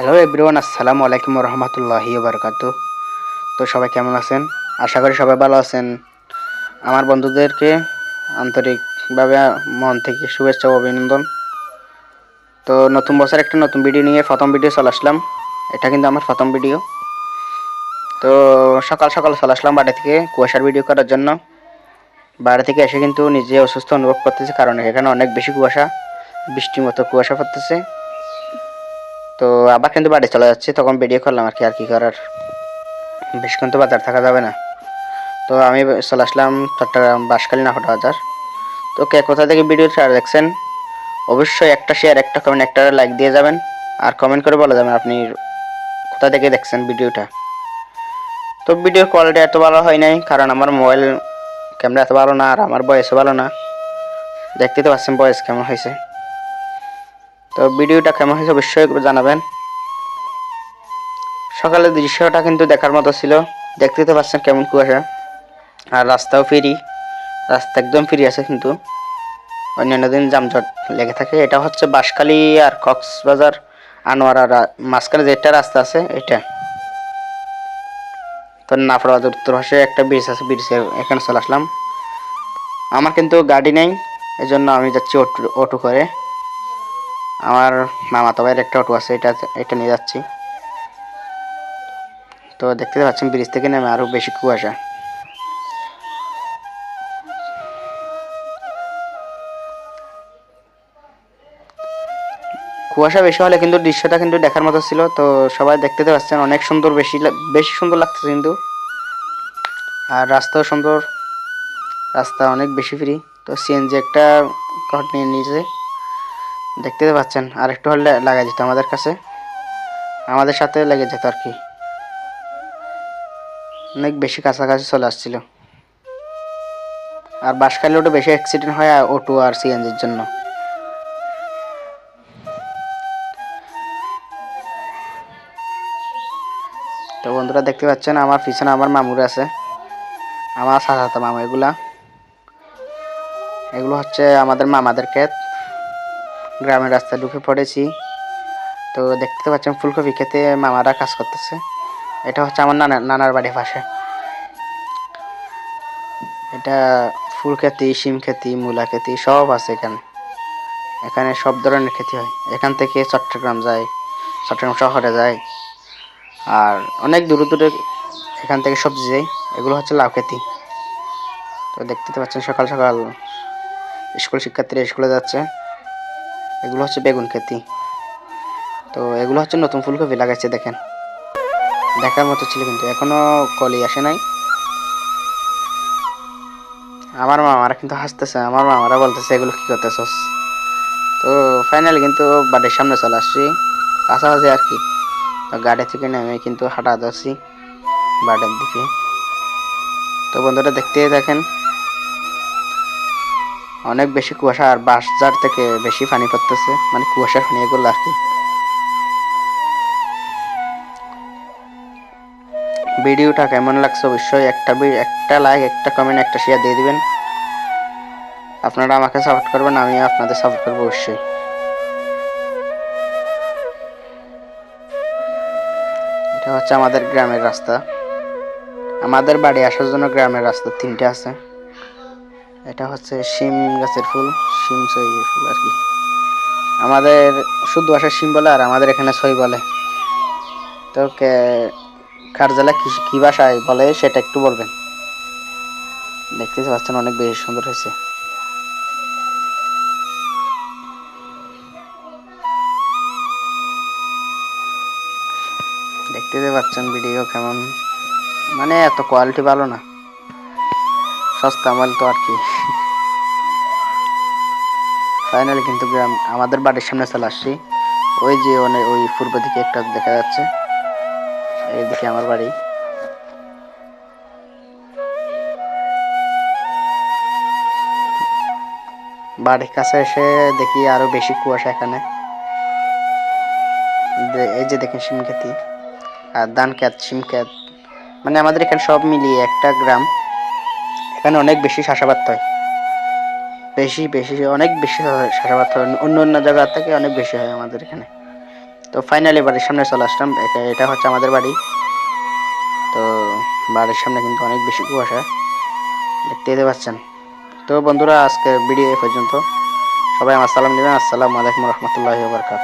Hello everyone আসসালামু আলাইকুম রহমতুল্লাহি বারকাত তো সবাই কেমন আছেন? আশা করি সবাই ভালো আছেন। আমার বন্ধুদেরকে আন্তরিকভাবে মন থেকে শুভেচ্ছা ও অভিনন্দন। তো নতুন বছর একটা নতুন ভিডিও নিয়ে প্রথম ভিডিও চলে আসলাম। এটা কিন্তু আমার প্রথম ভিডিও তো সকাল সকাল চলে আসলাম বাড়ি থেকে কুয়াশার ভিডিও করার জন্য। বাইরে থেকে এসে কিন্তু নিজে অসুস্থ অনুভব করতেছে কারণ এখানে অনেক বেশি কুয়াশা, বৃষ্টির মতো কুয়াশা পড়তেছে। তো আবার কিন্তু বাড়ি চলে যাচ্ছে, তখন ভিডিও করলাম আর কি আর কি করার। বেশিক্ষণ তো বাজার থাকা যাবে না। তো আমি চলে আসলাম চট্টগ্রাম বাঁশখালী নাহটা বাজার। তো কে কোথা থেকে ভিডিও ভিডিওটা দেখছেন, অবশ্যই একটা শেয়ার একটা কমেন্ট একটা লাইক দিয়ে যাবেন। আর কমেন্ট করে বলে যাবেন আপনি কোথা থেকে দেখছেন ভিডিওটা তো ভিডিওর কোয়ালিটি এত ভালো হয় নাই, কারণ আমার মোবাইল ক্যামেরা এত ভালো না, আর আমার বয়সও ভালো না। দেখতে তো পাচ্ছেন বয়স কেমন হয়েছে। তো ভিডিওটা কেমন হয়েছে অবশ্যই জানাবেন। সকালের দৃশ্যটা কিন্তু দেখার মতো ছিল। দেখতে তো পাচ্ছেন কেমন কুয়াশা। আর রাস্তাও ফ্রি। রাস্তা একদম ফ্রি আছে কিন্তু। অন্যান্য দিন যানজট লেগে থাকে। এটা হচ্ছে বাঁশখালী আর কক্সবাজার আনোয়ারা মাঝখানে যেটা রাস্তা আছে, এটা। তো নাফরাবাদ উত্তর পাশে একটা ব্রিজ আছে ব্রিজের এখানে চলে আসলাম। আমার কিন্তু গাড়ি নেই এই জন্য আমি যাচ্ছি অটো অটো করে। আমার মামাতো ভাইয়ের একটা অটো আছে, এটা এটা নিয়ে যাচ্ছি। তো দেখতে পাচ্ছেন ব্রিজ থেকে নেমে আরও বেশি কুয়াশা। কুয়াশা বেশি হলে কিন্তু দৃশ্যটা কিন্তু দেখার মতো ছিল, তো সবাই দেখতে পাচ্ছেন, অনেক সুন্দর বেশি বেশি সুন্দর লাগতেছে কিন্তু। আর রাস্তাও সুন্দর, রাস্তা অনেক বেশি ফ্রি তো সিএনজি একটা কট নিয়ে নিয়েছে। দেখতে পাচ্ছেন আর একটু হলে লাগা যেত আমাদের কাছে। আমাদের সাথে লেগে যেত আর কি। অনেক বেশি কাছাকাছি চলে আসছিল। আর বাসখালী ওটা বেশি অ্যাক্সিডেন্ট হয় অটো আর সিএনজির জন্য। তো বন্ধুরা দেখতে পাচ্ছেন, আমার পিছনে আমার মামুর আছে। আমার সাথে মামা এগুলা। এগুলো হচ্ছে আমাদের মামাদের ক্ষেত। গ্রামের রাস্তায় ঢুকে পড়েছি। তো দেখতে পাচ্ছেন ফুলকপি খেতে মামারা কাজ করতেছে। এটা হচ্ছে আমার নানা নানার বাড়ির পাশে। এটা ফুল খেতি, শিম খেতি, মূলা খেতি, সব আছে এখানে। এখানে সব ধরনের খেতি হয়। এখান থেকে চট্টগ্রাম যায়, চট্টগ্রাম শহরে যায়। আর অনেক দূরে দূরে এখান থেকে সবজি যায়। এগুলো হচ্ছে লাউ খেতি। তো দেখতে পাচ্ছেন সকাল সকাল স্কুল শিক্ষার্থীরা স্কুলে যাচ্ছে। এগুলো হচ্ছে বেগুন খেতি। তো এগুলো হচ্ছে নতুন ফুলকপি লাগাইছে, দেখেন। দেখার মতো ছিল কিন্তু, এখনও কলি আসে নাই। আমার মামারা কিন্তু হাসতেছে, আমার মামারা বলতেছে, এগুলো কি করতেছস? তো ফাইনালি কিন্তু বাড়ির সামনে চলে আসছি। কাছাকাছি আর কি। তো গাড়ি থেকে নেমে কিন্তু হাঁটা যাচ্ছি বাড়ির দিকে। তো বন্ধুরা দেখতেই দেখেন অনেক বেশি কুয়াশা আর বাঁশঝাড় থেকে বেশি পানি পড়তেছে। মানে কুয়াশার পানি এগুলো আর কি। ভিডিওটা কেমন লাগছে অবশ্যই একটা একটা লাইক একটা কমেন্ট একটা শেয়ার দিয়ে দিবেন। আপনারা আমাকে সাপোর্ট করবেন আমি আপনাদের সাপোর্ট করব অবশ্যই। এটা হচ্ছে আমাদের গ্রামের রাস্তা। আমাদের বাড়ি আসার জন্য গ্রামের রাস্তা তিনটে আছে। এটা হচ্ছে শিম গাছের ফুল, শিম সই ফুল আর কি। আমাদের শুদ্ধ ভাষায় শিম বলে আর আমাদের এখানে সই বলে। তো কে, কার জেলা কি কি ভাষায় বলে সেটা একটু বলবেন। দেখতে পাচ্ছেন অনেক বেশি সুন্দর হয়েছে। দেখতে পাচ্ছেন ভিডিও কেমন। মানে এত কোয়ালিটি ভালো না। সস্তা মাল তো আর কি। ফাইনালি কিন্তু গ্রাম, আমাদের বাড়ির সামনে চলে আসছি। ওই যে অনেক ওই পূর্ব দিকে একটা দেখা যাচ্ছে। এইদিকে আমার বাড়ি। বাড়ির কাছে এসে দেখি আরও বেশি কুয়াশা এখানে। এই যে দেখেন শিম খেতি। আর ধান ক্ষেত শিম ক্ষেত মানে আমাদের এখানে সব মিলিয়ে একটা গ্রাম। এখানে অনেক বেশি চাষাবাদ হয়। বেশি বেশি, অনেক বেশি চাষাবাদ হয়। অন্য অন্য জায়গা থেকে অনেক বেশি হয় আমাদের এখানে। তো ফাইনালি বাড়ির সামনে চলে আসলাম। এটা হচ্ছে আমাদের বাড়ি। তো বাড়ির সামনে কিন্তু অনেক বেশি কুয়াশা। দেখতে পাচ্ছেন। তো বন্ধুরা, আজকের ভিডিও এই পর্যন্ত। সবাই আমার সালাম নেবেন। আসসালামু আলাইকুম রহমতুল্লাহি বারকাত